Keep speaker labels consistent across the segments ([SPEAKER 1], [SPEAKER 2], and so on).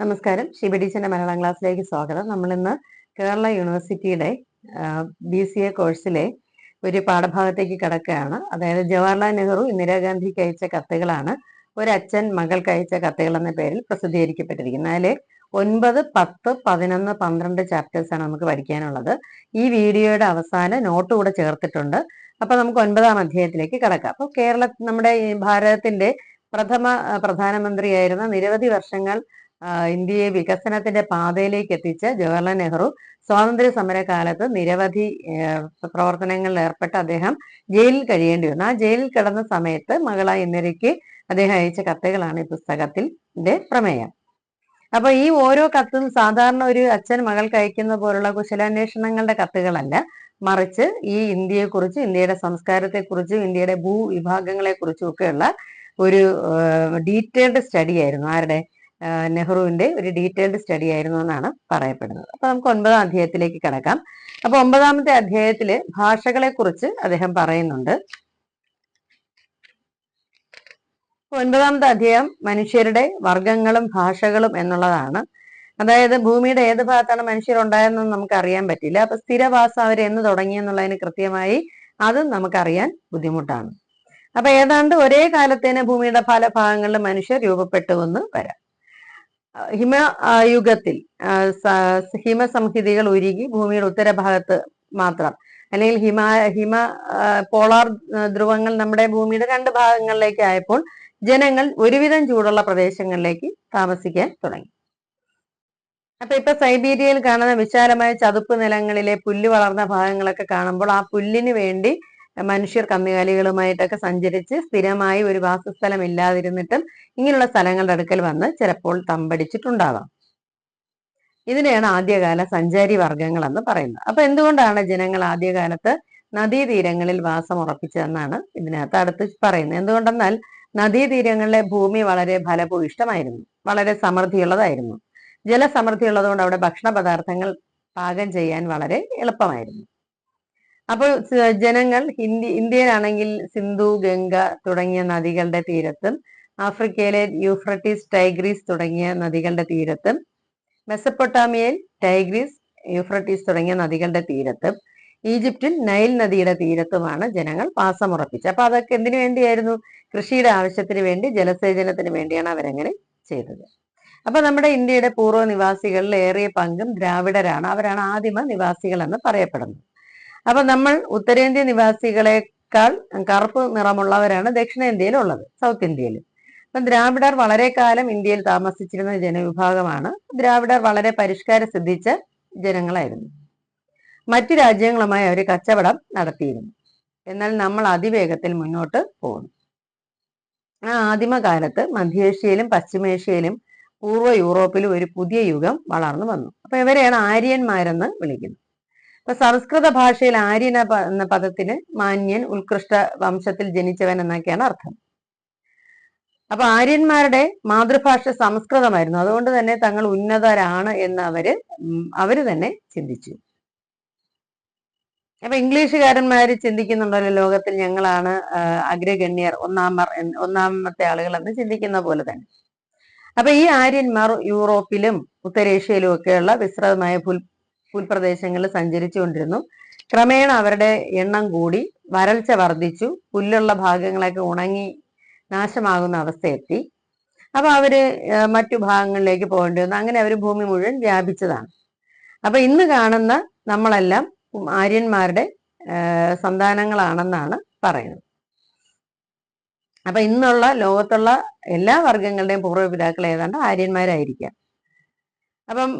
[SPEAKER 1] നമസ്കാരം. ഷിബിഡീച്ചന്റെ മലയാളം ക്ലാസ്സിലേക്ക് സ്വാഗതം. നമ്മൾ ഇന്ന് കേരള യൂണിവേഴ്സിറ്റിയുടെ ബി സി എ കോഴ്സിലെ ഒരു പാഠഭാഗത്തേക്ക് കിടക്കുകയാണ്. അതായത് ജവഹർലാൽ നെഹ്റു ഇന്ദിരാഗാന്ധിക്ക് അയച്ച കത്തുകളാണ്. ഒരു അച്ഛൻ മകൾക്ക് അയച്ച കത്തുകൾ എന്ന പേരിൽ പ്രസിദ്ധീകരിക്കപ്പെട്ടിരിക്കുന്നത് അതിൽ ഒൻപത് പത്ത് പതിനൊന്ന് പന്ത്രണ്ട് ചാപ്റ്റേഴ്സാണ് നമുക്ക് പഠിക്കാനുള്ളത്. ഈ വീഡിയോയുടെ അവസാനം നോട്ട് കൂടെ ചേർത്തിട്ടുണ്ട്. അപ്പൊ നമുക്ക് ഒൻപതാം അധ്യായത്തിലേക്ക് കിടക്കാം. അപ്പോൾ കേരള നമ്മുടെ ഭാരതത്തിന്റെ പ്രഥമ പ്രധാനമന്ത്രിയായിരുന്ന നിരവധി വർഷങ്ങൾ ഇന്ത്യയെ വികസനത്തിന്റെ പാതയിലേക്ക് എത്തിച്ച ജവഹർലാൽ നെഹ്റു സ്വാതന്ത്ര്യ സമര കാലത്ത് നിരവധി പ്രവർത്തനങ്ങളിൽ ഏർപ്പെട്ട് അദ്ദേഹം ജയിലിൽ കഴിയേണ്ടി വന്നു. ആ ജയിലിൽ കിടന്ന സമയത്ത് മകളായ ഇന്ദിരയ്ക്ക് അദ്ദേഹം അയച്ച കത്തുകളാണ് ഈ പുസ്തകത്തിന്റെ പ്രമേയം. അപ്പൊ ഈ ഓരോ കത്തും സാധാരണ ഒരു അച്ഛൻ മകൾക്ക് അയക്കുന്ന പോലുള്ള കുശലാന്വേഷണങ്ങളുടെ കത്തുകളല്ല. മറിച്ച് ഈ ഇന്ത്യയെക്കുറിച്ച് ഇന്ത്യയുടെ സംസ്കാരത്തെക്കുറിച്ചും ഇന്ത്യയുടെ ഭൂവിഭാഗങ്ങളെക്കുറിച്ചും ഒക്കെയുള്ള ഒരു ഡീറ്റെയിൽഡ് സ്റ്റഡി ആയിരുന്നു. ആരുടെ? നെഹ്റുവിന്റെ ഒരു ഡീറ്റെയിൽഡ് സ്റ്റഡി ആയിരുന്നു എന്നാണ് പറയപ്പെടുന്നത്. അപ്പൊ നമുക്ക് ഒൻപതാം അധ്യായത്തിലേക്ക് കിടക്കാം. അപ്പൊ ഒമ്പതാമത്തെ അധ്യായത്തിൽ ഭാഷകളെ കുറിച്ച് അദ്ദേഹം പറയുന്നുണ്ട്. ഒൻപതാമത്തെ അധ്യായം മനുഷ്യരുടെ വർഗങ്ങളും ഭാഷകളും എന്നുള്ളതാണ്. അതായത് ഭൂമിയുടെ ഏത് ഭാഗത്താണ് മനുഷ്യർ ഉണ്ടായതെന്ന് നമുക്ക് അറിയാൻ പറ്റില്ല. അപ്പൊ സ്ഥിരവാസം അവർ എന്ന് തുടങ്ങി എന്നുള്ളതിന് കൃത്യമായി അതും നമുക്കറിയാൻ ബുദ്ധിമുട്ടാണ്. അപ്പൊ ഏതാണ്ട് ഒരേ കാലത്തേന് ഭൂമിയുടെ പല ഭാഗങ്ങളിലും മനുഷ്യർ രൂപപ്പെട്ടു എന്ന് വരാം. ഹിമ യുഗത്തിൽ ഹിമസംഹിതികൾ ഉരുകി ഭൂമിയുടെ ഉത്തരഭാഗത്ത് മാത്രം. അല്ലെങ്കിൽ ഹിമ ഹിമ പോളാർ ധ്രുവങ്ങൾ നമ്മുടെ ഭൂമിയുടെ രണ്ട് ഭാഗങ്ങളിലേക്ക് ആയപ്പോൾ ജനങ്ങൾ ഒരുവിധം ചൂടുള്ള പ്രദേശങ്ങളിലേക്ക് താമസിക്കാൻ തുടങ്ങി. അപ്പൊ ഇപ്പൊ സൈബീരിയയിൽ കാണുന്ന വിശാലമായ ചതുപ്പ് നിലങ്ങളിലെ പുല്ല് വളർന്ന ഭാഗങ്ങളൊക്കെ കാണുമ്പോൾ ആ പുല്ലിന് വേണ്ടി മനുഷ്യർ കന്നുകാലികളുമായിട്ടൊക്കെ സഞ്ചരിച്ച് സ്ഥിരമായി ഒരു വാസസ്ഥലം ഇല്ലാതിരുന്നിട്ടും ഇങ്ങനെയുള്ള സ്ഥലങ്ങളുടെ അടുക്കൽ വന്ന് ചിലപ്പോൾ തമ്പടിച്ചിട്ടുണ്ടാവാം. ഇതിനെയാണ് ആദ്യകാല സഞ്ചാരി വർഗങ്ങൾ എന്ന് പറയുന്നത്. അപ്പൊ എന്തുകൊണ്ടാണ് ജനങ്ങൾ ആദ്യകാലത്ത് നദീതീരങ്ങളിൽ വാസം ഉറപ്പിച്ചതെന്നാണ് ഇതിനകത്ത് അടുത്ത് പറയുന്നത്. എന്തുകൊണ്ടെന്നാൽ നദീതീരങ്ങളിലെ ഭൂമി വളരെ ഫലഭൂയിഷ്ടമായിരുന്നു. വളരെ സമൃദ്ധിയുള്ളതായിരുന്നു. ജലസമൃദ്ധി ഉള്ളതുകൊണ്ട് അവിടെ ഭക്ഷണ പദാർത്ഥങ്ങൾ പാകം ചെയ്യാൻ വളരെ എളുപ്പമായിരുന്നു. അപ്പോൾ ജനങ്ങൾ ഹിന്ദി ഇന്ത്യയിലാണെങ്കിൽ സിന്ധു ഗംഗ തുടങ്ങിയ നദികളുടെ തീരത്തും ആഫ്രിക്കയിലെ യൂഫ്രട്ടീസ് ടൈഗ്രീസ് തുടങ്ങിയ നദികളുടെ തീരത്തും മെസപ്പൊട്ടാമിയയിൽ ടൈഗ്രീസ് യൂഫ്രട്ടീസ് തുടങ്ങിയ നദികളുടെ തീരത്തും ഈജിപ്തിൽ നൈൽ നദിയുടെ തീരത്തുമാണ് ജനങ്ങൾ പാസമുറപ്പിച്ചത് അപ്പൊ അതൊക്കെ എന്തിനു വേണ്ടിയായിരുന്നു? കൃഷിയുടെ ആവശ്യത്തിന് വേണ്ടി ജലസേചനത്തിന് വേണ്ടിയാണ് അവരങ്ങനെ ചെയ്തത്. അപ്പൊ നമ്മുടെ ഇന്ത്യയുടെ പൂർവ നിവാസികളിൽ ഏറിയ പങ്കും ദ്രാവിഡരാണ്. അവരാണ് ആദിമ നിവാസികൾ എന്ന് പറയപ്പെടുന്നത്. അപ്പൊ നമ്മൾ ഉത്തരേന്ത്യ നിവാസികളെക്കാൾ കറുപ്പ് നിറമുള്ളവരാണ് ദക്ഷിണേന്ത്യയിലുള്ളത് സൗത്ത് ഇന്ത്യയിൽ. അപ്പം ദ്രാവിഡർ വളരെ കാലം ഇന്ത്യയിൽ താമസിച്ചിരുന്ന ജനവിഭാഗമാണ്. ദ്രാവിഡർ വളരെ പരിഷ്കാര സിദ്ധിച്ച ജനങ്ങളായിരുന്നു. മറ്റു രാജ്യങ്ങളുമായി അവർ കച്ചവടം നടത്തിയിരുന്നു. എന്നാൽ നമ്മൾ അതിവേഗത്തിൽ മുന്നോട്ട് പോകുന്നു ആ ആദിമകാലത്ത് മധ്യേഷ്യയിലും പശ്ചിമേഷ്യയിലും പൂർവ യൂറോപ്പിലും ഒരു പുതിയ യുഗം വളർന്നു വന്നു. അപ്പൊ ഇവരെയാണ് ആര്യന്മാരെന്ന് വിളിക്കുന്നത് അപ്പൊ സംസ്കൃത ഭാഷയിൽ ആര്യൻ എന്ന പദത്തിന് മാന്യൻ ഉത്കൃഷ്ട വംശത്തിൽ ജനിച്ചവൻ എന്നൊക്കെയാണ് അർത്ഥം. അപ്പൊ ആര്യന്മാരുടെ മാതൃഭാഷ സംസ്കൃതമായിരുന്നു. അതുകൊണ്ട് തന്നെ തങ്ങൾ ഉന്നതരാണ് എന്ന് അവർ അവർ തന്നെ ചിന്തിച്ചു. അപ്പൊ ഇംഗ്ലീഷുകാരന്മാര് ചിന്തിക്കുന്നുണ്ടല്ലോ ലോകത്തിൽ ഞങ്ങളാണ് അഗ്രഗണ്യർ ഒന്നാമർ ഒന്നാമത്തെ ആളുകൾ എന്ന് ചിന്തിക്കുന്ന പോലെ തന്നെ. അപ്പൊ ഈ ആര്യന്മാർ യൂറോപ്പിലും ഉത്തരേഷ്യയിലും ഒക്കെയുള്ള വിസ്തൃതമായ പുൽപ്രദേശങ്ങളിൽ സഞ്ചരിച്ചുകൊണ്ടിരുന്നു. ക്രമേണ അവരുടെ എണ്ണം കൂടി വരൾച്ച വർദ്ധിച്ചു. പുല്ലുള്ള ഭാഗങ്ങളൊക്കെ ഉണങ്ങി നാശമാകുന്ന അവസ്ഥയെത്തി. അപ്പൊ അവർ മറ്റു ഭാഗങ്ങളിലേക്ക് പോകേണ്ടി വന്നു. അങ്ങനെ അവർ ഭൂമി മുഴുവൻ വ്യാപിച്ചതാണ്. അപ്പൊ ഇന്ന് കാണുന്ന നമ്മളെല്ലാം ആര്യന്മാരുടെ സന്താനങ്ങളാണെന്നാണ് പറയുന്നത്. അപ്പൊ ഇന്നുള്ള ലോകത്തുള്ള എല്ലാ വർഗങ്ങളുടെയും പൂർവപിതാക്കൾ ഏതാണ്ട് ആര്യന്മാരായിരിക്കാം. അപ്പം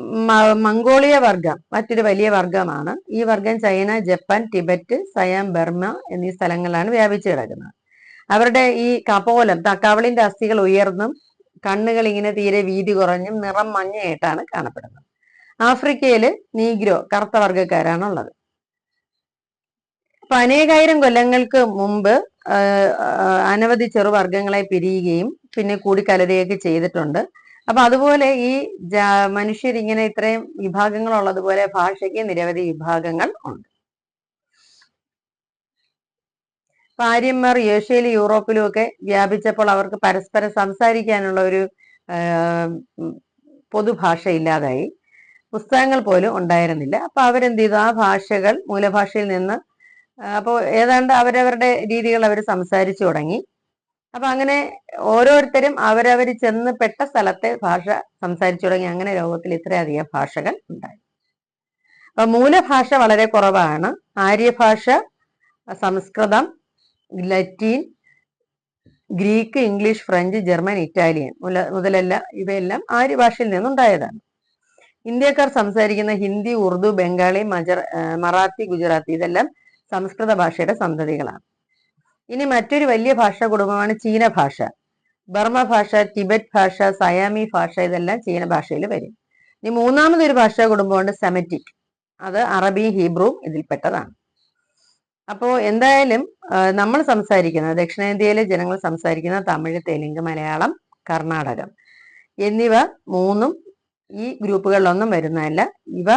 [SPEAKER 1] മംഗോളിയ വർഗം മറ്റൊരു വലിയ വർഗമാണ്. ഈ വർഗം China Japan Tibet Siam Burma എന്നീ സ്ഥലങ്ങളിലാണ് വ്യാപിച്ചു കിടക്കുന്നത്. അവരുടെ ഈ കപോലം തക്കാവളിന്റെ അസ്ഥികൾ ഉയർന്നും കണ്ണുകൾ ഇങ്ങനെ തീരെ വീതി കുറഞ്ഞും നിറം മഞ്ഞയായിട്ടാണ് കാണപ്പെടുന്നത്. ആഫ്രിക്കയിൽ നീഗ്രോ കറുത്ത വർഗക്കാരാണ് ഉള്ളത് അപ്പൊ അനേകായിരം കൊല്ലങ്ങൾക്ക് മുമ്പ് അനവധി ചെറുവർഗങ്ങളെ പിരിയുകയും പിന്നെ കൂടിക്കലരുകയൊക്കെ ചെയ്തിട്ടുണ്ട്. അപ്പൊ അതുപോലെ ഈ മനുഷ്യരിങ്ങനെ ഇത്രയും വിഭാഗങ്ങൾ ഉള്ളതുപോലെ ഭാഷയ്ക്ക് നിരവധി വിഭാഗങ്ങൾ ഉണ്ട്. ഭാര്യന്മാർ ഏഷ്യയിലും യൂറോപ്പിലും ഒക്കെ വ്യാപിച്ചപ്പോൾ അവർക്ക് പരസ്പരം സംസാരിക്കാനുള്ള ഒരു പൊതുഭാഷ ഇല്ലാതായി പുസ്തകങ്ങൾ പോലും ഉണ്ടായിരുന്നില്ല. അപ്പൊ അവരെന്ത് ചെയ്തു? ആ ഭാഷകൾ മൂലഭാഷയിൽ നിന്ന് അപ്പോൾ ഏതാണ്ട് അവരവരുടെ രീതികൾ അവർ സംസാരിച്ചു തുടങ്ങി. അപ്പൊ അങ്ങനെ ഓരോരുത്തരും അവരവർ ചെന്ന് പെട്ട സ്ഥലത്തെ ഭാഷ സംസാരിച്ചു തുടങ്ങി. അങ്ങനെ ലോകത്തിൽ ഇത്രയധികം ഭാഷകൾ ഉണ്ടായി. അപ്പൊ മൂലഭാഷ വളരെ കുറവാണ്. ആര്യഭാഷ സംസ്കൃതം ലത്തീൻ Greek English French German Italian മുതലല്ല ഇവയെല്ലാം ആര്യഭാഷയിൽ നിന്നുണ്ടായതാണ്. ഇന്ത്യക്കാർ സംസാരിക്കുന്ന ഹിന്ദി ഉറുദു ബംഗാളി മജർ മറാത്തി ഗുജറാത്തി ഇതെല്ലാം സംസ്കൃത ഭാഷയുടെ സന്തതികളാണ്. ഇനി മറ്റൊരു വലിയ ഭാഷാ കുടുംബമാണ് ചീന ഭാഷ. ബർമ ഭാഷ ടിബറ്റ് ഭാഷ സയാമി ഭാഷ ഇതെല്ലാം ചീന ഭാഷയിൽ വരും. ഇനി മൂന്നാമതൊരു ഭാഷാ കുടുംബമുണ്ട് സെമറ്റിക്. അത് അറബി ഹീബ്രൂ ഇതിൽപ്പെട്ടതാണ്. അപ്പോൾ എന്തായാലും നമ്മൾ സംസാരിക്കുന്ന ദക്ഷിണേന്ത്യയിലെ ജനങ്ങൾ സംസാരിക്കുന്ന തമിഴ് തെലുങ്ക് മലയാളം കർണാടകം എന്നിവ മൂന്നും ഈ ഗ്രൂപ്പുകളിലൊന്നും വരുന്നതല്ല. ഇവ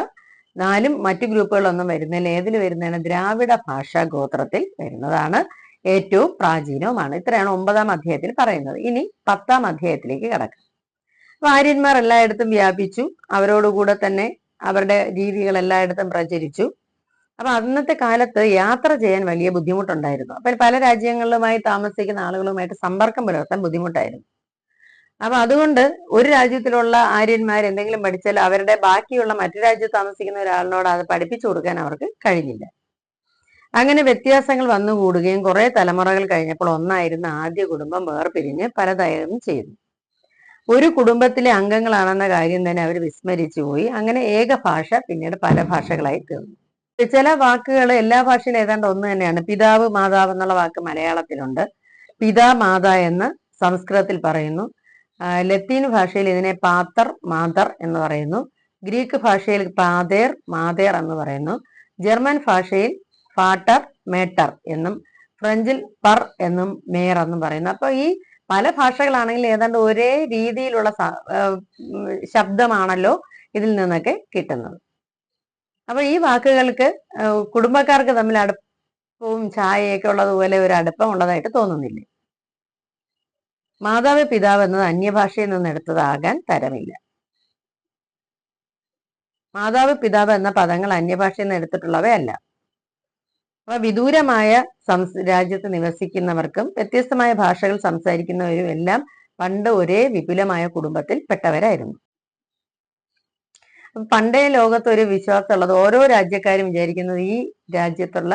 [SPEAKER 1] നാലും മറ്റു ഗ്രൂപ്പുകളിലൊന്നും വരുന്നില്ല. ഏതിൽ വരുന്നതാണ്? ദ്രാവിഡ ഭാഷാ ഗോത്രത്തിൽ വരുന്നതാണ്. ഏറ്റവും പ്രാചീനവുമാണ്. ഇത്രയാണ് ഒമ്പതാം അധ്യായത്തിൽ പറയുന്നത്. ഇനി പത്താം അധ്യായത്തിലേക്ക് കിടക്കാം. ആര്യന്മാർ എല്ലായിടത്തും വ്യാപിച്ചു. അവരോടുകൂടെ തന്നെ അവരുടെ രീതികൾ എല്ലായിടത്തും പ്രചരിച്ചു. അപ്പൊ അന്നത്തെ കാലത്ത് യാത്ര ചെയ്യാൻ വലിയ ബുദ്ധിമുട്ടുണ്ടായിരുന്നു. അപ്പൊ പല രാജ്യങ്ങളിലുമായി താമസിക്കുന്ന ആളുകളുമായിട്ട് സമ്പർക്കം പുലർത്താൻ ബുദ്ധിമുട്ടായിരുന്നു. അപ്പൊ അതുകൊണ്ട് ഒരു രാജ്യത്തിലുള്ള ആര്യന്മാർ എന്തെങ്കിലും പഠിച്ചാൽ അവരുടെ ബാക്കിയുള്ള മറ്റു രാജ്യത്ത് താമസിക്കുന്ന ഒരാളിനോട് അത് പഠിപ്പിച്ചു കൊടുക്കാൻ അവർക്ക് കഴിഞ്ഞില്ല. അങ്ങനെ വ്യത്യാസങ്ങൾ വന്നുകൂടുകയും കുറെ തലമുറകൾ കഴിഞ്ഞപ്പോൾ ഒന്നായിരുന്ന ആദ്യ കുടുംബം വേർപിരിഞ്ഞ് പലതായും ചെയ്തു. ഒരു കുടുംബത്തിലെ അംഗങ്ങളാണെന്ന കാര്യം തന്നെ അവർ വിസ്മരിച്ചു പോയി. അങ്ങനെ ഏക ഭാഷ പിന്നീട് പല ഭാഷകളായി തീർന്നു. ചില വാക്കുകൾ എല്ലാ ഭാഷയിലും ഏതാണ്ട് ഒന്ന് തന്നെയാണ്. പിതാവ് മാതാവ് എന്നുള്ള വാക്ക് മലയാളത്തിലുണ്ട്. പിതാ മാതാ എന്ന് സംസ്കൃതത്തിൽ പറയുന്നു. ലത്തീൻ ഭാഷയിൽ ഇതിനെ പാത്തർ മാതർ എന്ന് പറയുന്നു. ഗ്രീക്ക് ഭാഷയിൽ പാതേർ മാതേർ എന്ന് പറയുന്നു. ജർമ്മൻ ഭാഷയിൽ ഫാട്ടർ മേട്ടർ എന്നും ഫ്രഞ്ചിൽ പർ എന്നും മേർ എന്നും പറയുന്നു. അപ്പൊ ഈ പല ഭാഷകളാണെങ്കിൽ ഏതാണ്ട് ഒരേ രീതിയിലുള്ള ശബ്ദമാണല്ലോ ഇതിൽ നിന്നൊക്കെ കിട്ടുന്നത്. അപ്പൊ ഈ വാക്കുകൾക്ക് കുടുംബക്കാർക്ക് തമ്മിൽ അടുപ്പവും ചായയൊക്കെ ഉള്ളതുപോലെ ഒരു അടുപ്പം ഉള്ളതായിട്ട് തോന്നുന്നില്ലേ. മാതാവ് പിതാവ് എന്നത് അന്യഭാഷയിൽ നിന്ന് എടുത്തതാകാൻ തരമില്ല. മാതാവ് പിതാവ് എന്ന പദങ്ങൾ അന്യഭാഷയിൽ നിന്ന് എടുത്തിട്ടുള്ളവയല്ല. അപ്പൊ വിദൂരമായ രാജ്യത്ത് നിവസിക്കുന്നവർക്കും വ്യത്യസ്തമായ ഭാഷകൾ സംസാരിക്കുന്നവരും എല്ലാം പണ്ട് ഒരേ വിപുലമായ കുടുംബത്തിൽ പെട്ടവരായിരുന്നു. പണ്ടേ ലോകത്ത് ഒരു വിശ്വാസമുള്ളത് ഓരോ രാജ്യക്കാരും വിചാരിക്കുന്നത് ഈ രാജ്യത്തുള്ള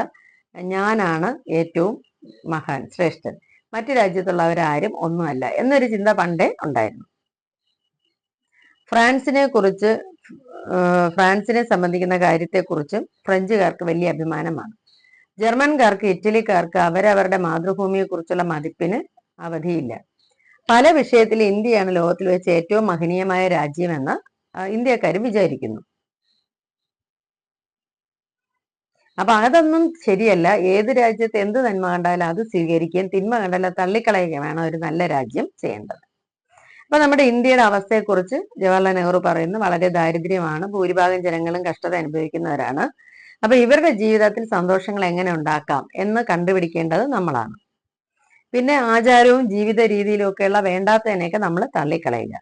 [SPEAKER 1] ഞാനാണ് ഏറ്റവും മഹാൻ ശ്രേഷ്ഠൻ. മറ്റു രാജ്യത്തുള്ളവരാരും ഒന്നുമല്ല എന്നൊരു ചിന്ത പണ്ടേ ഉണ്ടായിരുന്നു. ഫ്രാൻസിനെ കുറിച്ച് ഫ്രാൻസിനെ സംബന്ധിക്കുന്ന കാര്യത്തെക്കുറിച്ചും ഫ്രഞ്ചുകാർക്ക് വലിയ അഭിമാനമാണ്. ജർമ്മൻകാർക്ക് ഇറ്റലിക്കാർക്ക് അവരവരുടെ മാതൃഭൂമിയെക്കുറിച്ചുള്ള മതിപ്പിന് അവധിയില്ല. പല വിഷയത്തിൽ ഇന്ത്യയാണ് ലോകത്തിൽ വെച്ച് ഏറ്റവും മഹനീയമായ രാജ്യമെന്ന് ഇന്ത്യക്കാർ വിചാരിക്കുന്നു. അപ്പൊ അതൊന്നും ശരിയല്ല. ഏത് രാജ്യത്ത് എന്ത് നന്മ കണ്ടാലും അത് സ്വീകരിക്കുകയും തിന്മ കണ്ടാലും തള്ളിക്കളയുകയും വേണം ഒരു നല്ല രാജ്യം ചെയ്യേണ്ടത്. അപ്പൊ നമ്മുടെ ഇന്ത്യയുടെ അവസ്ഥയെക്കുറിച്ച് ജവഹർലാൽ നെഹ്റു പറയുന്നു വളരെ ദാരിദ്ര്യമാണ് ഭൂരിഭാഗം ജനങ്ങളും കഷ്ടത അനുഭവിക്കുന്നവരാണ്. അപ്പൊ ഇവരുടെ ജീവിതത്തിൽ സന്തോഷങ്ങൾ എങ്ങനെ ഉണ്ടാക്കാം എന്ന് കണ്ടുപിടിക്കേണ്ടത് നമ്മളാണ്. പിന്നെ ആചാരവും ജീവിത രീതിയിലും ഒക്കെയുള്ള വേണ്ടാത്തതിനെയൊക്കെ നമ്മൾ തള്ളിക്കളയില്ല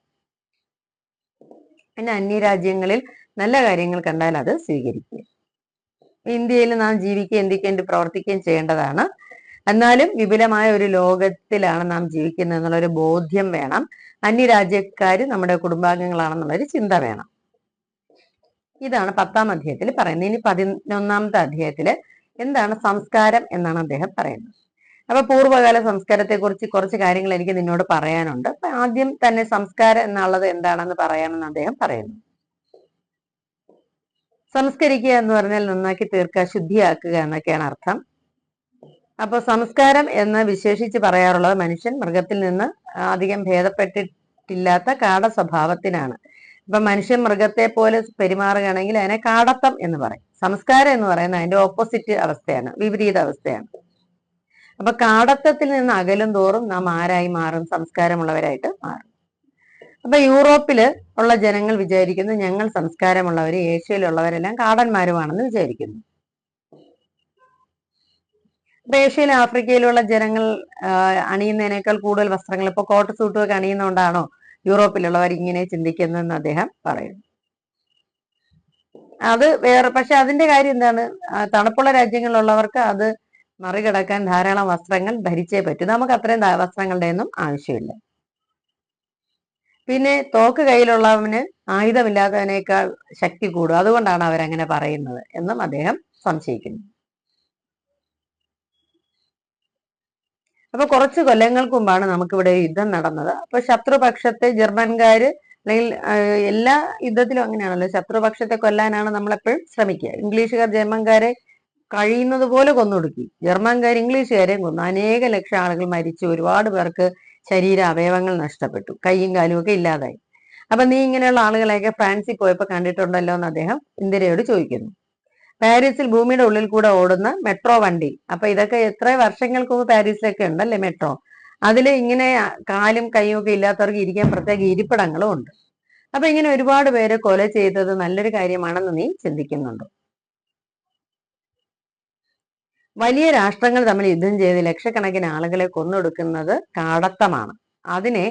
[SPEAKER 1] പിന്നെ അന്യരാജ്യങ്ങളിൽ നല്ല കാര്യങ്ങൾ കണ്ടാൽ അത് സ്വീകരിക്കുക. ഇന്ത്യയിൽ നാം ജീവിക്കുകയും എന്തിക്കേണ്ടി പ്രവർത്തിക്കുകയും ചെയ്യേണ്ടതാണ്. എന്നാലും വിപുലമായ ഒരു ലോകത്തിലാണ് നാം ജീവിക്കുന്നത് എന്നുള്ളൊരു ബോധ്യം വേണം. അന്യരാജ്യക്കാർ നമ്മുടെ കുടുംബാംഗങ്ങളാണെന്നുള്ളൊരു ചിന്ത വേണം. ഇതാണ് പത്താം അധ്യായത്തിൽ പറയുന്നത്. ഇനി പതിനൊന്നാമത്തെ അധ്യായത്തിൽ എന്താണ് സംസ്കാരം എന്നാണ് അദ്ദേഹം പറയുന്നത്. അപ്പൊ പൂർവകാല സംസ്കാരത്തെ കുറിച്ച് കുറച്ച് കാര്യങ്ങൾ എനിക്ക് നിന്നോട് പറയാനുണ്ട്. അപ്പൊ ആദ്യം തന്നെ സംസ്കാരം എന്നുള്ളത് എന്താണെന്ന് പറയാമെന്ന് അദ്ദേഹം പറയുന്നു. സംസ്കരിക്കുക എന്ന് പറഞ്ഞാൽ നന്നാക്കി തീർക്കുക ശുദ്ധിയാക്കുക എന്നൊക്കെയാണ് അർത്ഥം. അപ്പോൾ സംസ്കാരം എന്ന് വിശേഷിച്ച് പറയാറുള്ളത് മനുഷ്യൻ മൃഗത്തിൽ നിന്ന് അധികം ഭേദപ്പെട്ടിട്ടില്ലാത്ത കാട സ്വഭാവത്തിനാണ് ഇപ്പൊ മനുഷ്യൻ മൃഗത്തെ പോലെ പെരുമാറുകയാണെങ്കിൽ അതിനെ കാടത്തം എന്ന് പറയും. സംസ്കാരം എന്ന് പറയുന്നത് അതിന്റെ ഓപ്പോസിറ്റ് അവസ്ഥയാണ് വിപരീത അവസ്ഥയാണ്. അപ്പൊ കാടത്തത്തിൽ നിന്ന് അകലും തോറും നാം ആരായി മാറും? സംസ്കാരമുള്ളവരായിട്ട് മാറും. അപ്പൊ യൂറോപ്പിൽ ഉള്ള ജനങ്ങൾ വിചാരിക്കുന്നു ഞങ്ങൾ സംസ്കാരമുള്ളവർ ഏഷ്യയിലുള്ളവരെല്ലാം കാടന്മാരുമാണെന്ന് വിചാരിക്കുന്നു. അപ്പൊ ഏഷ്യയിൽ ആഫ്രിക്കയിലുള്ള ജനങ്ങൾ അണിയുന്നതിനേക്കാൾ കൂടുതൽ വസ്ത്രങ്ങൾ ഇപ്പൊ കോട്ട് സൂട്ടും അണിയുന്നതുകൊണ്ടാണോ യൂറോപ്പിലുള്ളവർ ഇങ്ങനെ ചിന്തിക്കുന്നതെന്ന് അദ്ദേഹം പറയുന്നു. അത് വേറെ പക്ഷെ അതിന്റെ കാര്യം എന്താണ്? തണുപ്പുള്ള രാജ്യങ്ങളിലുള്ളവർക്ക് അത് മറികടക്കാൻ ധാരാളം വസ്ത്രങ്ങൾ ധരിച്ചേ പറ്റൂ. നമുക്ക് അത്രയും വസ്ത്രങ്ങളുടെ ഒന്നും ആവശ്യമില്ല. പിന്നെ തോക്ക് കയ്യിലുള്ളവന് ആയുധമില്ലാത്തവനേക്കാൾ ശക്തി കൂടും. അതുകൊണ്ടാണ് അവരങ്ങനെ പറയുന്നത് എന്നും അദ്ദേഹം സംശയിക്കുന്നു. അപ്പൊ കുറച്ച് കൊല്ലങ്ങൾക്ക് മുമ്പാണ് നമുക്കിവിടെ യുദ്ധം നടന്നത്. അപ്പൊ ശത്രുപക്ഷത്തെ ജർമ്മൻകാര് അല്ലെങ്കിൽ എല്ലാ യുദ്ധത്തിലും അങ്ങനെയാണല്ലോ. ശത്രുപക്ഷത്തെ കൊല്ലാനാണ് നമ്മളെപ്പോഴും ശ്രമിക്കുക. ഇംഗ്ലീഷുകാർ ജർമ്മൻകാരെ കഴിയുന്നത് പോലെ കൊന്നൊടുക്കി. ജർമ്മൻകാർ ഇംഗ്ലീഷുകാരെയും കൊന്നു. അനേക ലക്ഷം ആളുകൾ മരിച്ചു. ഒരുപാട് പേർക്ക് ശരീര അവയവങ്ങൾ നഷ്ടപ്പെട്ടു. കൈയും കാലും ഒക്കെ ഇല്ലാതായി. അപ്പൊ നീ ഇങ്ങനെയുള്ള ആളുകളെയൊക്കെ ഫ്രാൻസിൽ പോയപ്പോ കണ്ടിട്ടുണ്ടല്ലോ എന്ന് അദ്ദേഹം ഇന്ദിരയോട് ചോദിക്കുന്നു. പാരീസിൽ ഭൂമിയുടെ ഉള്ളിൽ കൂടെ ഓടുന്ന മെട്രോ വണ്ടി. അപ്പൊ ഇതൊക്കെ എത്ര വർഷങ്ങൾക്ക് മുമ്പ് പാരീസിലൊക്കെ ഉണ്ടല്ലേ മെട്രോ? അതിൽ ഇങ്ങനെ കാലും കൈയും ഒക്കെ ഇല്ലാത്തവർക്ക് ഇരിക്കാൻ പ്രത്യേക ഇരിപ്പിടങ്ങളും ഉണ്ട്. അപ്പൊ ഇങ്ങനെ ഒരുപാട് പേരെ കൊല ചെയ്തത് നല്ലൊരു കാര്യമാണെന്ന് നീ ചിന്തിക്കുന്നുണ്ടോ? വലിയ രാഷ്ട്രങ്ങൾ തമ്മിൽ യുദ്ധം ചെയ്ത് ലക്ഷക്കണക്കിന് ആളുകളെ കൊന്നൊടുക്കുന്നത് കാടത്തമാണ്. അതിനെ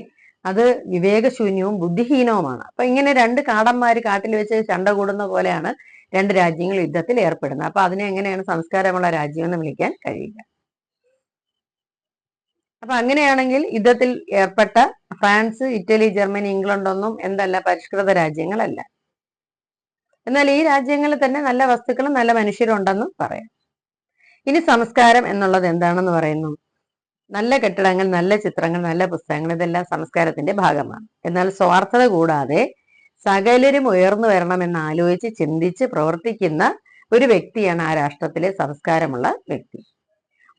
[SPEAKER 1] അത് വിവേകശൂന്യവും ബുദ്ധിഹീനവുമാണ്. അപ്പൊ ഇങ്ങനെ രണ്ട് കാടന്മാര് കാട്ടിൽ വെച്ച് ചണ്ട കൂടുന്ന പോലെയാണ് രണ്ട് രാജ്യങ്ങൾ യുദ്ധത്തിൽ ഏർപ്പെടുന്നത് അപ്പൊ അതിനെ എങ്ങനെയാണ് സംസ്കാരമുള്ള രാജ്യം എന്ന് വിളിക്കാൻ കഴിയുക. അപ്പൊ അങ്ങനെയാണെങ്കിൽ യുദ്ധത്തിൽ ഏർപ്പെട്ട ഫ്രാൻസ് ഇറ്റലി ജർമ്മനി ഇംഗ്ലണ്ട് ഒന്നും എന്തല്ല പരിഷ്കൃത രാജ്യങ്ങളല്ല. എന്നാൽ ഈ രാജ്യങ്ങളിൽ തന്നെ നല്ല വസ്തുക്കളും നല്ല മനുഷ്യരും ഉണ്ടെന്നും പറയാം. ഇനി സംസ്കാരം എന്നുള്ളത് എന്താണെന്ന് പറയുന്നു? നല്ല കെട്ടിടങ്ങൾ നല്ല ചിത്രങ്ങൾ നല്ല പുസ്തകങ്ങൾ ഇതെല്ലാം സംസ്കാരത്തിന്റെ ഭാഗമാണ്. എന്നാൽ സ്വാർത്ഥത കൂടാതെ സകലരും ഉയർന്നു വരണമെന്ന് ആലോചിച്ച് ചിന്തിച്ച് പ്രവർത്തിക്കുന്ന ഒരു വ്യക്തിയാണ് ആ രാഷ്ട്രത്തിലെ സംസ്കാരമുള്ള വ്യക്തി.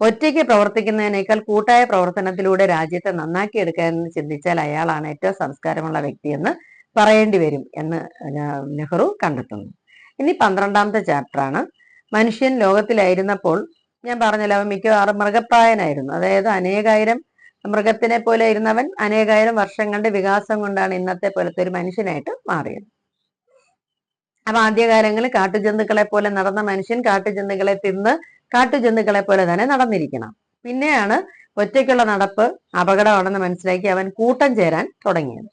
[SPEAKER 1] ഒറ്റയ്ക്ക് പ്രവർത്തിക്കുന്നതിനേക്കാൾ കൂട്ടായ പ്രവർത്തനത്തിലൂടെ രാജ്യത്തെ നന്നാക്കിയെടുക്കാൻ എന്ന് ചിന്തിച്ചാൽ അയാളാണ് ഏറ്റവും സംസ്കാരമുള്ള വ്യക്തിയെന്ന് പറയേണ്ടി വരും എന്ന് നെഹ്റു കണ്ടെത്തുന്നു. ഇനി പന്ത്രണ്ടാമത്തെ ചാപ്റ്ററാണ്. മനുഷ്യൻ ലോകത്തിലായിരുന്നപ്പോൾ ഞാൻ പറഞ്ഞല്ലോ അവൻ മിക്കവാറും മൃഗപ്രായനായിരുന്നു. അതായത് അനേകായിരം മൃഗത്തിനെ പോലെ ഇരുന്നവൻ അനേകായിരം വർഷങ്ങളുടെ വികാസം കൊണ്ടാണ് ഇന്നത്തെ പോലത്തെ ഒരു മനുഷ്യനായിട്ട് മാറിയത്. അപ്പൊ ആദ്യകാലങ്ങളിൽ കാട്ടുജന്തുക്കളെ പോലെ നടന്ന മനുഷ്യൻ കാട്ടുജന്തുക്കളെ തിന്ന് കാട്ടുജന്തുക്കളെ പോലെ തന്നെ നടന്നിരിക്കണം. പിന്നെയാണ് ഒറ്റയ്ക്കുള്ള നടപ്പ് അപകടമാണെന്ന് മനസ്സിലാക്കി അവൻ കൂട്ടം ചേരാൻ തുടങ്ങിയത്.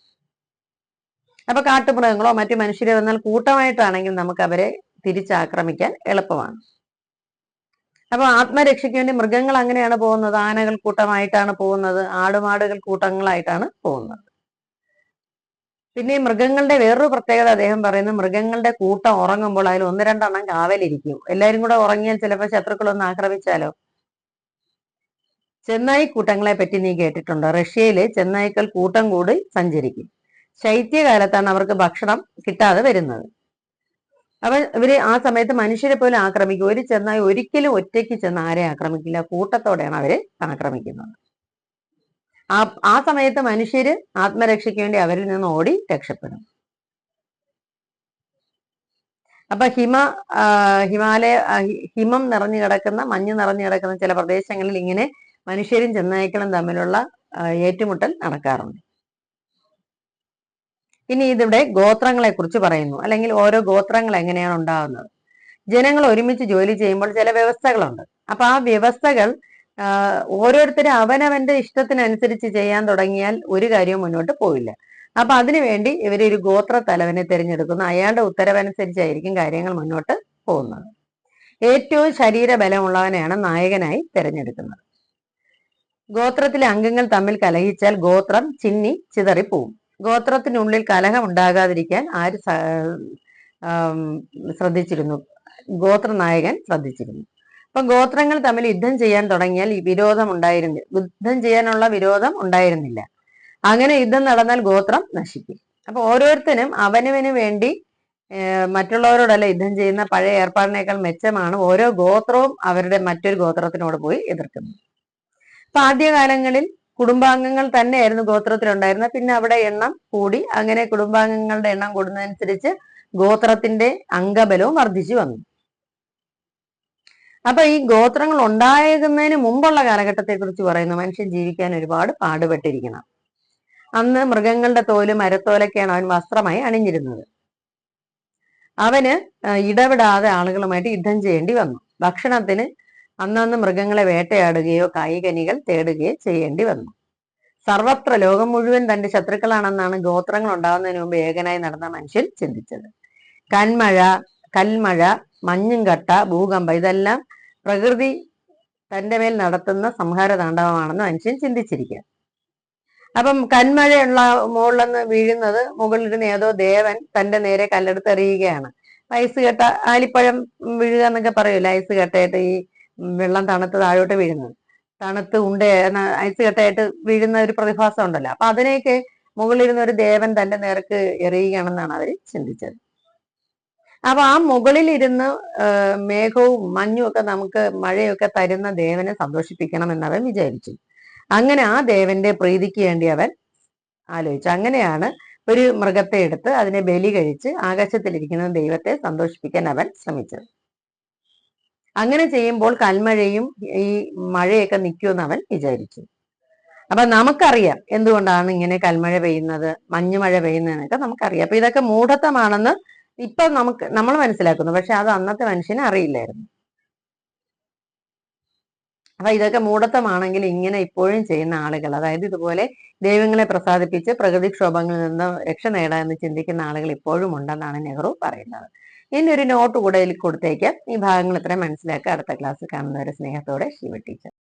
[SPEAKER 1] അപ്പൊ കാട്ടുമൃഗങ്ങളോ മറ്റു മനുഷ്യരോ വന്നാൽ കൂട്ടമായിട്ടാണെങ്കിൽ നമുക്ക് അവരെ തിരിച്ചാക്രമിക്കാൻ എളുപ്പമാണ്. അപ്പൊ ആത്മരക്ഷയ്ക്ക് വേണ്ടി മൃഗങ്ങൾ അങ്ങനെയാണ് പോകുന്നത്? ആനകൾ കൂട്ടമായിട്ടാണ് പോകുന്നത്? ആടുമാടുകൾ കൂട്ടങ്ങളായിട്ടാണ് പോകുന്നത്. പിന്നെ മൃഗങ്ങളുടെ വേറൊരു പ്രത്യേകത അദ്ദേഹം പറയുന്നത് മൃഗങ്ങളുടെ കൂട്ടം ഉറങ്ങുമ്പോൾ അതിൽ ഒന്ന് രണ്ടെണ്ണം കാവലിരിക്കും എല്ലാരും കൂടെ ഉറങ്ങിയാൽ ചിലപ്പോൾ ശത്രുക്കളൊന്ന് ആക്രമിച്ചാലോ? ചെന്നായി കൂട്ടങ്ങളെ പറ്റി നീ കേട്ടിട്ടുണ്ട്? റഷ്യയിൽ ചെന്നായ്ക്കൾ കൂട്ടം കൂടി സഞ്ചരിക്കും. ശൈത്യകാലത്താണ് അവർക്ക് ഭക്ഷണം കിട്ടാതെ വരുന്നത്. അപ്പൊ ഇവർ ആ സമയത്ത് മനുഷ്യരെ പോലെ ആക്രമിക്കും. ഒരു ചെന്നായി ഒരിക്കലും ഒറ്റയ്ക്ക് ചെന്ന് ആരെ ആക്രമിക്കില്ല. കൂട്ടത്തോടെയാണ് അവരെ ആക്രമിക്കുന്നത്. ആ ആ സമയത്ത് മനുഷ്യര് ആത്മരക്ഷയ്ക്ക് വേണ്ടി അവരിൽ നിന്ന് ഓടി രക്ഷപ്പെടും. അപ്പൊ ഹിമ ഹിമാലയ ഹിമം നിറഞ്ഞു കിടക്കുന്ന മഞ്ഞ് നിറഞ്ഞു കിടക്കുന്ന ചില പ്രദേശങ്ങളിൽ ഇങ്ങനെ മനുഷ്യരും ചെന്നായ്ക്കളും തമ്മിലുള്ള ഏറ്റുമുട്ടൽ നടക്കാറുണ്ട്. ഇനി ഇതിവിടെ ഗോത്രങ്ങളെ കുറിച്ച് പറയുന്നു. അല്ലെങ്കിൽ ഓരോ ഗോത്രങ്ങൾ എങ്ങനെയാണ് ഉണ്ടാകുന്നത്? ജനങ്ങൾ ഒരുമിച്ച് ജോലി ചെയ്യുമ്പോൾ ചില വ്യവസ്ഥകളുണ്ട്. അപ്പൊ ആ വ്യവസ്ഥകൾ ഓരോരുത്തരും അവനവന്റെ ഇഷ്ടത്തിനനുസരിച്ച് ചെയ്യാൻ തുടങ്ങിയാൽ ഒരു കാര്യവും മുന്നോട്ട് പോവില്ല. അപ്പൊ അതിനുവേണ്ടി ഇവർ ഒരു ഗോത്ര തലവനെ തിരഞ്ഞെടുക്കുന്നു. അയാളുടെ ഉത്തരവനുസരിച്ചായിരിക്കും കാര്യങ്ങൾ മുന്നോട്ട് പോകുന്നത്. ഏറ്റവും ശരീരബലമുള്ളവനെയാണ് നായകനായി തിരഞ്ഞെടുക്കുന്നത്. ഗോത്രത്തിലെ അംഗങ്ങൾ തമ്മിൽ കലഹിച്ചാൽ ഗോത്രം ചിന്നി ചിതറിപ്പോവും. ഗോത്രത്തിനുള്ളിൽ കലഹം ഉണ്ടാകാതിരിക്കാൻ ആര് ശ്രദ്ധിച്ചിരുന്നു? ഗോത്രനായകൻ ശ്രദ്ധിച്ചിരുന്നു. അപ്പൊ ഗോത്രങ്ങൾ തമ്മിൽ യുദ്ധം ചെയ്യാൻ തുടങ്ങിയാൽ വിരോധം ഉണ്ടായിരുന്നില്ല യുദ്ധം ചെയ്യാനുള്ള വിരോധം ഉണ്ടായിരുന്നില്ല. അങ്ങനെ യുദ്ധം നടന്നാൽ ഗോത്രം നശിക്കും. അപ്പൊ ഓരോരുത്തരും അവനവന് വേണ്ടി മറ്റുള്ളവരോടല്ല യുദ്ധം ചെയ്യുന്ന പഴയ ഏർപ്പാടിനേക്കാൾ മെച്ചമാണ് ഓരോ ഗോത്രവും അവരുടെ മറ്റൊരു ഗോത്രത്തിനോട് പോയി എതിർക്കുന്നത്. അപ്പൊ ആദ്യകാലങ്ങളിൽ കുടുംബാംഗങ്ങൾ തന്നെയായിരുന്നു ഗോത്രത്തിലുണ്ടായിരുന്നത്. പിന്നെ അവിടെ എണ്ണം കൂടി. അങ്ങനെ കുടുംബാംഗങ്ങളുടെ എണ്ണം കൂടുന്നതനുസരിച്ച് ഗോത്രത്തിന്റെ അംഗബലവും വർദ്ധിച്ചു വന്നു. അപ്പൊ ഈ ഗോത്രങ്ങൾ ഉണ്ടാകുന്നതിന് മുമ്പുള്ള കാലഘട്ടത്തെ കുറിച്ച് പറയുന്നു. മനുഷ്യൻ ജീവിക്കാൻ ഒരുപാട് പാടുപെട്ടിരിക്കണം. അന്ന് മൃഗങ്ങളുടെ തോൽ മരത്തോലൊക്കെയാണ് അവൻ വസ്ത്രമായി അണിഞ്ഞിരുന്നത്. അവന് ഇടപെടാതെ ആളുകളുമായിട്ട് യുദ്ധം ചെയ്യേണ്ടി വന്നു. ഭക്ഷണത്തിന് അന്നന്ന് മൃഗങ്ങളെ വേട്ടയാടുകയോ കായികനികൾ തേടുകയോ ചെയ്യേണ്ടി വന്നു. സർവത്ര ലോകം മുഴുവൻ തന്റെ ശത്രുക്കളാണെന്നാണ് ഗോത്രങ്ങൾ ഉണ്ടാകുന്നതിന് മുമ്പ് ഏകനായി നടന്ന മനുഷ്യൻ ചിന്തിച്ചത്. കന്മഴ കൽമഴ മഞ്ഞുംകട്ട ഭൂകമ്പം ഇതെല്ലാം പ്രകൃതി തന്റെ മേൽ നടത്തുന്ന സംഹാര താണ്ഡവമാണെന്ന് മനുഷ്യൻ ചിന്തിച്ചിരിക്കുക അപ്പം കന്മഴയുള്ള മുകളിൽ നിന്ന് വീഴുന്നത് മുകളിലിരുന്ന് ഏതോ ദേവൻ തന്റെ നേരെ കല്ലെടുത്ത് എറിയുകയാണ് ഐസ് കെട്ട ആലിപ്പഴം വീഴുക എന്നൊക്കെ പറയൂല ഐസ് കെട്ടയിട്ട് ഈ വെള്ളം തണുത്ത് താഴോട്ട് വീഴുന്നത്. തണുത്ത് ഉണ്ട ഐസ് കെട്ടായിട്ട് വീഴുന്ന ഒരു പ്രതിഭാസം ഉണ്ടല്ലോ. അപ്പൊ അതിനെയൊക്കെ മുകളിലിരുന്ന ഒരു ദേവൻ തന്റെ നേർക്ക് എറിയുകയാണെന്നാണ് അവർ ചിന്തിച്ചത്. അപ്പൊ ആ മുകളിലിരുന്ന് മേഘവും മഞ്ഞും ഒക്കെ നമുക്ക് മഴയൊക്കെ തരുന്ന ദേവനെ സന്തോഷിപ്പിക്കണം എന്നവൻ വിചാരിച്ചു. അങ്ങനെ ആ ദേവന്റെ പ്രീതിക്ക് വേണ്ടി അവൻ ആലോചിച്ചു. അങ്ങനെയാണ് ഒരു മൃഗത്തെ എടുത്ത് അതിനെ ബലി കഴിച്ച് ആകാശത്തിലിരിക്കുന്ന ദൈവത്തെ സന്തോഷിപ്പിക്കാൻ അവൻ ശ്രമിച്ചത്. അങ്ങനെ ചെയ്യുമ്പോൾ കൽമഴയും ഈ മഴയൊക്കെ നിൽക്കുമെന്ന് അവൻ വിചാരിച്ചു അപ്പൊ നമുക്കറിയാം എന്തുകൊണ്ടാണ് ഇങ്ങനെ കൽമഴ പെയ്യുന്നത് മഞ്ഞുമഴ പെയ്യുന്നതെന്നൊക്കെ നമുക്കറിയാം. അപ്പൊ ഇതൊക്കെ മൂഢത്വമാണെന്ന് ഇപ്പൊ നമുക്ക് നമ്മൾ മനസ്സിലാക്കുന്നു. പക്ഷെ അത് അന്നത്തെ മനുഷ്യന് അറിയില്ലായിരുന്നു. അപ്പൊ ഇതൊക്കെ മൂഢത്വമാണെങ്കിൽ ഇങ്ങനെ ഇപ്പോഴും ചെയ്യുന്ന ആളുകൾ അതായത് ഇതുപോലെ ദൈവങ്ങളെ പ്രസാദിപ്പിച്ച് പ്രകൃതിക്ഷോഭങ്ങളിൽ നിന്ന് രക്ഷ നേടാമെന്ന് ചിന്തിക്കുന്ന ആളുകൾ ഇപ്പോഴും ഉണ്ടെന്നാണ് നെഹ്റു പറയുന്നത്. ഇനി ഒരു നോട്ട് കൂടെ കൊടുത്തേക്കാം. ഈ ഭാഗങ്ങൾ ഇത്രയും മനസ്സിലാക്കുക അടുത്ത ക്ലാസ് കാണുന്നവരെ സ്നേഹത്തോടെ ശിവ ടീച്ചർ